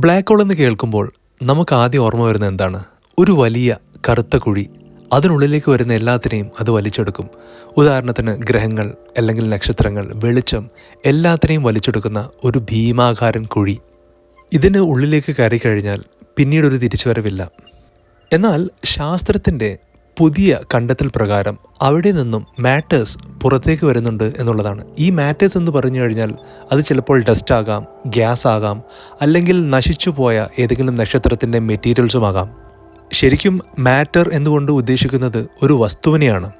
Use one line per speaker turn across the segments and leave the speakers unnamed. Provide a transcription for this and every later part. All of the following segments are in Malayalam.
ബ്ലാക്ക് ഹോൾ എന്ന് കേൾക്കുമ്പോൾ നമുക്ക് ആദ്യം ഓർമ്മ വരുന്ന എന്താണ്? ഒരു വലിയ കറുത്ത കുഴി. അതിനുള്ളിലേക്ക് വരുന്ന എല്ലാത്തിനെയും അത് വലിച്ചെടുക്കും. ഉദാഹരണത്തിന് ഗ്രഹങ്ങൾ അല്ലെങ്കിൽ നക്ഷത്രങ്ങൾ വെളിച്ചം എല്ലാത്തിനെയും വലിച്ചെടുക്കുന്ന ഒരു ഭീമാകാരൻ കുഴി. ഇതിന് ഉള്ളിലേക്ക് കയറി കഴിഞ്ഞാൽ പിന്നീടൊരു തിരിച്ചുവരവില്ല. എന്നാൽ ശാസ്ത്രത്തിന്റെ പുതിയ കണ്ടെത്തൽ പ്രകാരം അവിടെ നിന്നും മാറ്റേഴ്സ് പുറത്തേക്ക് വരുന്നുണ്ട് എന്നുള്ളതാണ്. ഈ മാറ്റേഴ്സ് എന്ന് പറഞ്ഞു കഴിഞ്ഞാൽ അത് ചിലപ്പോൾ ഡസ്റ്റ് ആകാം ഗ്യാസ് ആകാം അല്ലെങ്കിൽ നശിച്ചു പോയ ഏതെങ്കിലും നക്ഷത്രത്തിന്റെ മെറ്റീരിയൽസും ആകാം. ശരിക്കും മാറ്റർ എന്നുകൊണ്ട് ഉദ്ദേശിക്കുന്നത് ഒരു വസ്തുവിനെയാണ്.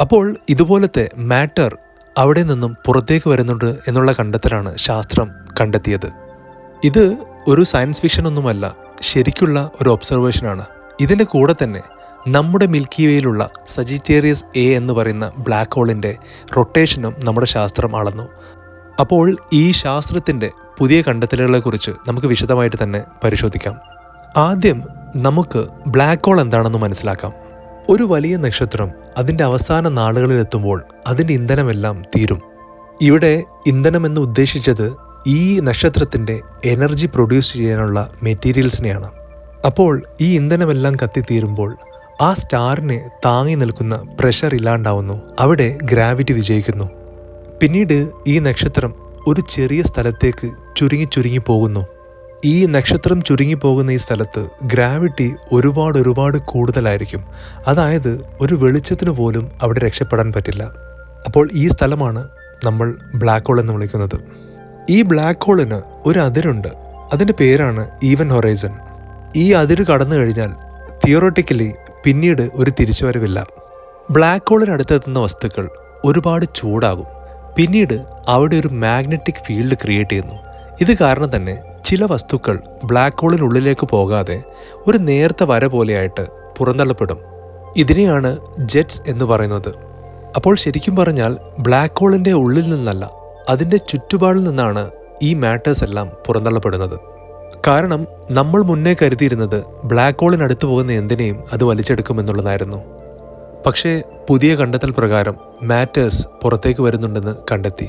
അപ്പോൾ ഇതുപോലത്തെ മാറ്റർ അവിടെ നിന്നും പുറത്തേക്ക് വരുന്നുണ്ട് എന്നുള്ള കണ്ടെത്തലാണ് ശാസ്ത്രം കണ്ടെത്തിയത്. ഇത് ഒരു സയൻസ് ഫിക്ഷൻ ഒന്നുമല്ല ശരിക്കുള്ള ഒരു ഒബ്സർവേഷനാണ് ഇതിന്റെ കൂടെ തന്നെ നമ്മുടെ മിൽക്കി വേയിലുള്ള സജിറ്റേറിയസ് എ എന്ന് പറയുന്ന ബ്ലാക്ക് ഹോളിന്റെ റൊട്ടേഷനും നമ്മുടെ ശാസ്ത്രം അളന്നു. അപ്പോൾ ഈ ശാസ്ത്രത്തിന്റെ പുതിയ കണ്ടെത്തലുകളെക്കുറിച്ച് നമുക്ക് വിശദമായിട്ട് തന്നെ പരിശോധിക്കാം. ആദ്യം നമുക്ക് ബ്ലാക്ക് ഹോൾ എന്താണെന്ന് മനസ്സിലാക്കാം. ഒരു വലിയ നക്ഷത്രം അതിന്റെ അവസാന നാളുകളിൽ എത്തുമ്പോൾ അതിന്റെ ഇന്ധനമെല്ലാം തീരും. ഇവിടെ ഇന്ധനമെന്ന് ഉദ്ദേശിച്ചത് ഈ നക്ഷത്രത്തിന്റെ എനർജി പ്രൊഡ്യൂസ് ചെയ്യാനുള്ള മെറ്റീരിയൽസിനെയാണ്. അപ്പോൾ ഈ ഇന്ധനമെല്ലാം കത്തിത്തീരുമ്പോൾ ആ സ്റ്റാറിനെ താങ്ങി നിൽക്കുന്ന പ്രഷർ ഇല്ലാണ്ടാവുന്നു. അവിടെ ഗ്രാവിറ്റി വിജയിക്കുന്നു. പിന്നീട് ഈ നക്ഷത്രം ഒരു ചെറിയ സ്ഥലത്തേക്ക് ചുരുങ്ങി ചുരുങ്ങി പോകുന്നു. ഈ നക്ഷത്രം ചുരുങ്ങി പോകുന്ന ഈ സ്ഥലത്ത് ഗ്രാവിറ്റി ഒരുപാട് ഒരുപാട് കൂടുതലായിരിക്കും. അതായത് ഒരു വെളിച്ചത്തിന് പോലും അവിടെ രക്ഷപ്പെടാൻ പറ്റില്ല. അപ്പോൾ ഈ സ്ഥലമാണ് നമ്മൾ ബ്ലാക്ക് ഹോൾ എന്ന് വിളിക്കുന്നത്. ഈ ബ്ലാക്ക് ഹോളിന് ഒരു അതിരുണ്ട്. അതിന്റെ പേരാണ് ഈവൻ ഹൊറൈസൺ. ഈ അതിര് കടന്നു കഴിഞ്ഞാൽ തിയോറട്ടിക്കലി പിന്നീട് ഒരു തിരിച്ചുവരവില്ല. ബ്ലാക്ക് ഹോളിനടുത്തെത്തുന്ന വസ്തുക്കൾ ഒരുപാട് ചൂടാകും. പിന്നീട് അവിടെ ഒരു മാഗ്നറ്റിക് ഫീൽഡ് ക്രിയേറ്റ് ചെയ്യുന്നു. ഇത് കാരണം തന്നെ ചില വസ്തുക്കൾ ബ്ലാക്ക് ഹോളിനുള്ളിലേക്ക് പോകാതെ ഒരു നേർത്ത വര പോലെയായിട്ട് പുറന്തള്ളപ്പെടും. ഇതിനെയാണ് ജെറ്റ്സ് എന്ന് പറയുന്നത്. അപ്പോൾ ശരിക്കും പറഞ്ഞാൽ ബ്ലാക്ക് ഹോളിന്റെ ഉള്ളിൽ നിന്നല്ല അതിന്റെ ചുറ്റുപാടിൽ നിന്നാണ് ഈ മാറ്റേഴ്സ് എല്ലാം പുറന്തള്ളപ്പെടുന്നത്. കാരണം നമ്മൾ മുന്നേ കരുതിയിരുന്നത് ബ്ലാക്ക് ഹോളിനടുത്തു പോകുന്ന എന്തിനേയും അത് വലിച്ചെടുക്കുമെന്നുള്ളതായിരുന്നു. പക്ഷേ പുതിയ കണ്ടെത്തൽ പ്രകാരം മാറ്റേഴ്സ് പുറത്തേക്ക് വരുന്നുണ്ടെന്ന് കണ്ടെത്തി.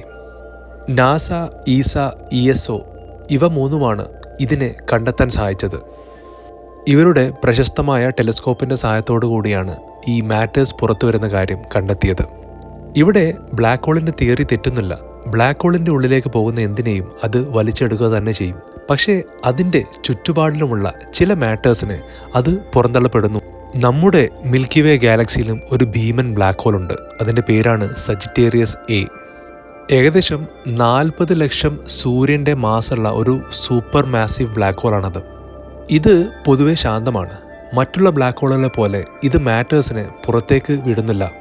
NASA ESA E S O ഇവ മൂന്നുമാണ് ഇതിനെ കണ്ടെത്താൻ സഹായിച്ചത്. ഇവരുടെ പ്രശസ്തമായ ടെലിസ്കോപ്പിന്റെ സഹായത്തോടു കൂടിയാണ് ഈ മാറ്റേഴ്സ് പുറത്തു വരുന്ന കാര്യം കണ്ടെത്തിയത്. ഇവിടെ ബ്ലാക്ക് ഹോളിന്റെ തിയറി തെറ്റുന്നില്ല. ബ്ലാക്ക് ഹോളിന്റെ ഉള്ളിലേക്ക് പോകുന്ന എന്തിനേയും അത് വലിച്ചെടുക്കുക തന്നെ ചെയ്യും. പക്ഷേ അതിന്റെ ചുറ്റുപാടിലുമുള്ള ചില മാറ്റേഴ്സിന് അത് പുറന്തള്ളപ്പെടുന്നു. നമ്മുടെ മിൽക്കി വേ ഗാലക്സിയിലും ഒരു ഭീമൻ ബ്ലാക്ക് ഹോൾ ഉണ്ട്. അതിന്റെ പേരാണ് സജിറ്റേറിയസ് എ. ഏകദേശം നാൽപ്പത് ലക്ഷം സൂര്യന്റെ മാസമുള്ള ഒരു സൂപ്പർ മാസീവ് ബ്ലാക്ക് ഹോളാണത്. ഇത് പൊതുവെ ശാന്തമാണ്. മറ്റുള്ള ബ്ലാക്ക് ഹോളുകളെ പോലെ ഇത് മാറ്റേഴ്സിനെ പുറത്തേക്ക് വിടുന്നില്ല.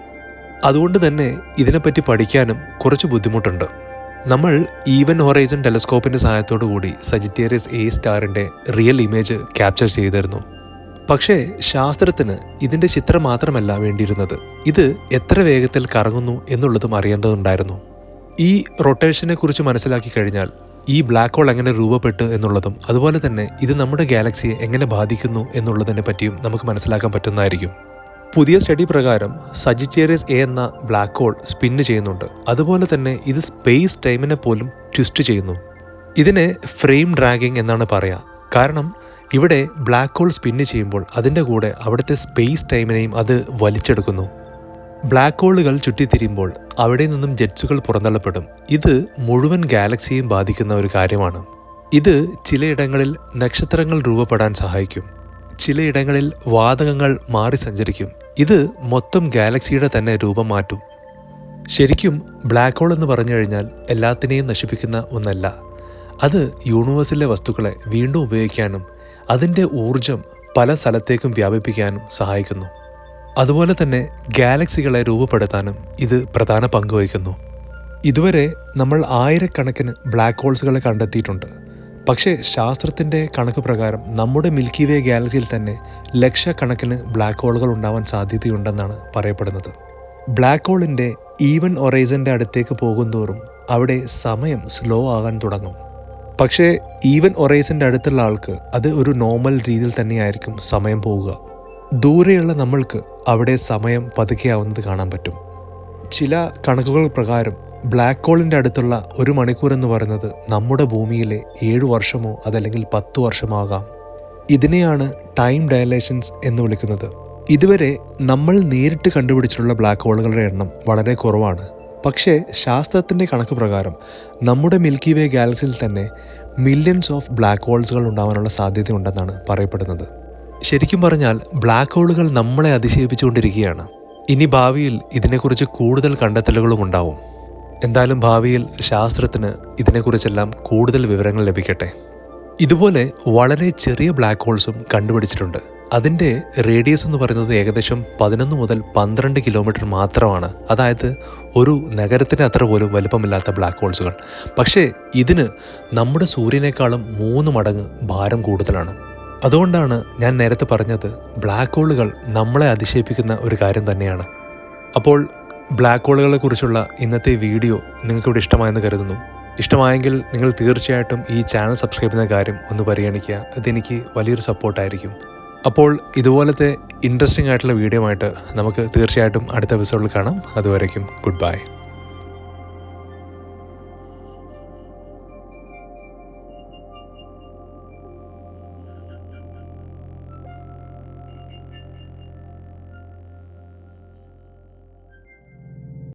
അതുകൊണ്ട് തന്നെ ഇതിനെപ്പറ്റി പഠിക്കാനും കുറച്ച് ബുദ്ധിമുട്ടുണ്ട്. നമ്മൾ ഈവൻ ഹൊറൈസൺ ടെലസ്കോപ്പിന്റെ സഹായത്തോടു കൂടി സജിറ്റേറിയസ് എ സ്റ്റാറിന്റെ റിയൽ ഇമേജ് ക്യാപ്ചർ ചെയ്തിരുന്നു. പക്ഷേ ശാസ്ത്രത്തിന് ഇതിന്റെ ചിത്രം മാത്രമല്ല വേണ്ടിയിരുന്നത്. ഇത് എത്ര വേഗത്തിൽ കറങ്ങുന്നു എന്നുള്ളതും അറിയേണ്ടതുണ്ടായിരുന്നു. ഈ റൊട്ടേഷനെ കുറിച്ച് മനസ്സിലാക്കി കഴിഞ്ഞാൽ ഈ ബ്ലാക്ക് ഹോൾ എങ്ങനെ രൂപപ്പെട്ടു എന്നുള്ളതും അതുപോലെ തന്നെ ഇത് നമ്മുടെ ഗാലക്സിയെ എങ്ങനെ ബാധിക്കുന്നു എന്നുള്ളതിനെ പറ്റിയും നമുക്ക് മനസ്സിലാക്കാൻ പറ്റുന്നതായിരിക്കും. പുതിയ സ്റ്റഡി പ്രകാരം സജിറ്റേറിയസ് എ എന്ന ബ്ലാക്ക് ഹോൾ സ്പിന്ന് ചെയ്യുന്നുണ്ട്. അതുപോലെ തന്നെ ഇത് സ്പേസ് ടൈമിനെ പോലും ട്വിസ്റ്റ് ചെയ്യുന്നു. ഇതിനെ ഫ്രെയിം ഡ്രാഗിങ് എന്നാണ് പറയുക കാരണം ഇവിടെ ബ്ലാക്ക് ഹോൾ സ്പിന്ന് ചെയ്യുമ്പോൾ അതിന്റെ കൂടെ അവിടുത്തെ സ്പേസ് ടൈമിനെയും അത് വലിച്ചെടുക്കുന്നു. ബ്ലാക്ക് ഹോളുകൾ ചുറ്റിത്തിരിയുമ്പോൾ അവിടെ നിന്നും ജെറ്റ്സുകൾ പുറന്തള്ളപ്പെടും. ഇത് മുഴുവൻ ഗാലക്സിയും ബാധിക്കുന്ന ഒരു കാര്യമാണ്. ഇത് ചിലയിടങ്ങളിൽ നക്ഷത്രങ്ങൾ രൂപപ്പെടാൻ സഹായിക്കും. ചിലയിടങ്ങളിൽ വാതകങ്ങൾ മാറി സഞ്ചരിക്കും. ഇത് മൊത്തം ഗാലക്സിയുടെ തന്നെ രൂപം മാറ്റും. ശരിക്കും ബ്ലാക്ക് ഹോൾ എന്ന് പറഞ്ഞു കഴിഞ്ഞാൽ എല്ലാത്തിനെയും നശിപ്പിക്കുന്ന ഒന്നല്ല. അത് യൂണിവേഴ്സിലെ വസ്തുക്കളെ വീണ്ടും ഉപയോഗിക്കാനും അതിന്റെ ഊർജം പല സ്ഥലത്തേക്കും വ്യാപിപ്പിക്കാനും സഹായിക്കുന്നു. അതുപോലെ തന്നെ ഗാലക്സികളെ രൂപപ്പെടുത്താനും ഇത് പ്രധാന പങ്ക് വഹിക്കുന്നു. ഇതുവരെ നമ്മൾ ആയിരക്കണക്കിന് ബ്ലാക്ക് ഹോൾസുകളെ കണ്ടെത്തിയിട്ടുണ്ട്. പക്ഷേ ശാസ്ത്രത്തിന്റെ കണക്ക് പ്രകാരം നമ്മുടെ മിൽക്കി വേ ഗാലക്സിയിൽ തന്നെ ലക്ഷക്കണക്കിന് ബ്ലാക്ക് ഹോളുകൾ ഉണ്ടാവാൻ സാധ്യതയുണ്ടെന്നാണ് പറയപ്പെടുന്നത്. ബ്ലാക്ക് ഹോളിന്റെ ഈവൻ ഒറൈസന്റെ അടുത്തേക്ക് പോകുന്തോറും അവിടെ സമയം സ്ലോ ആകാൻ തുടങ്ങും. പക്ഷേ ഈവൻ ഒറൈസന്റെ അടുത്തുള്ള ആൾക്ക് അത് ഒരു നോർമൽ രീതിയിൽ തന്നെയായിരിക്കും സമയം പോവുക. ദൂരെയുള്ള നമ്മൾക്ക് അവിടെ സമയം പതുക്കെയാവുന്നത് കാണാൻ പറ്റും. ചില കണക്കുകൾ പ്രകാരം ബ്ലാക്ക് ഹോളിന്റെ അടുത്തുള്ള ഒരു മണിക്കൂർ എന്ന് പറയുന്നത് നമ്മുടെ ഭൂമിയിലെ ഏഴു വർഷമോ അതല്ലെങ്കിൽ പത്തു വർഷമോ ആകാം. ഇതിനെയാണ് ടൈം ഡയലേഷൻസ് എന്ന് വിളിക്കുന്നത്. ഇതുവരെ നമ്മൾ നേരിട്ട് കണ്ടുപിടിച്ചിട്ടുള്ള ബ്ലാക്ക് ഹോളുകളുടെ എണ്ണം വളരെ കുറവാണ്. പക്ഷേ ശാസ്ത്രത്തിന്റെ കണക്ക് പ്രകാരം നമ്മുടെ മിൽക്കി വേ ഗാലക്സിയിൽ തന്നെ മില്യൺസ് ഓഫ് ബ്ലാക്ക് ഹോൾസുകൾ ഉണ്ടാവാനുള്ള സാധ്യതയുണ്ടെന്നാണ് പറയപ്പെടുന്നത്. ശരിക്കും പറഞ്ഞാൽ ബ്ലാക്ക് ഹോളുകൾ നമ്മളെ അതിശയിപ്പിച്ചുകൊണ്ടിരിക്കുകയാണ്. ഇനി ഭാവിയിൽ ഇതിനെക്കുറിച്ച് കൂടുതൽ കണ്ടെത്തലുകളും ഉണ്ടാവും. എന്തായാലും ഭാവിയിൽ ശാസ്ത്രത്തിന് ഇതിനെക്കുറിച്ചെല്ലാം കൂടുതൽ വിവരങ്ങൾ ലഭിക്കട്ടെ. ഇതുപോലെ വളരെ ചെറിയ ബ്ലാക്ക് ഹോൾസും കണ്ടുപിടിച്ചിട്ടുണ്ട്. അതിന്റെ റേഡിയസ് എന്ന് പറയുന്നത് ഏകദേശം പതിനൊന്ന് മുതൽ പന്ത്രണ്ട് കിലോമീറ്റർ മാത്രമാണ്. അതായത് ഒരു നഗരത്തിന് അത്ര പോലും വലുപ്പമില്ലാത്ത ബ്ലാക്ക് ഹോൾസുകൾ പക്ഷേ ഇതിന് നമ്മുടെ സൂര്യനേക്കാളും മൂന്ന് മടങ്ങ് ഭാരം കൂടുതലാണ്. അതുകൊണ്ടാണ് ഞാൻ നേരത്തെ പറഞ്ഞത് ബ്ലാക്ക് ഹോളുകൾ നമ്മളെ അതിശയിപ്പിക്കുന്ന ഒരു കാര്യം തന്നെയാണ്. അപ്പോൾ ബ്ലാക്ക് ഹോളുകളെ കുറിച്ചുള്ള ഇന്നത്തെ വീഡിയോ നിങ്ങൾക്കിവിടെ ഇഷ്ടമായെന്ന് കരുതുന്നു. ഇഷ്ടമായെങ്കിൽ നിങ്ങൾ തീർച്ചയായിട്ടും ഈ ചാനൽ സബ്സ്ക്രൈബ് ചെയ്യുന്ന കാര്യം ഒന്ന് പരിഗണിക്കുക. അതെനിക്ക് വലിയൊരു സപ്പോർട്ടായിരിക്കും അപ്പോൾ ഇതുപോലത്തെ ഇൻട്രസ്റ്റിംഗ് ആയിട്ടുള്ള വീഡിയോ ആയിട്ട് നമുക്ക് തീർച്ചയായിട്ടും അടുത്ത എപ്പിസോഡിൽ കാണാം. അതുവരേക്കും ഗുഡ് ബൈ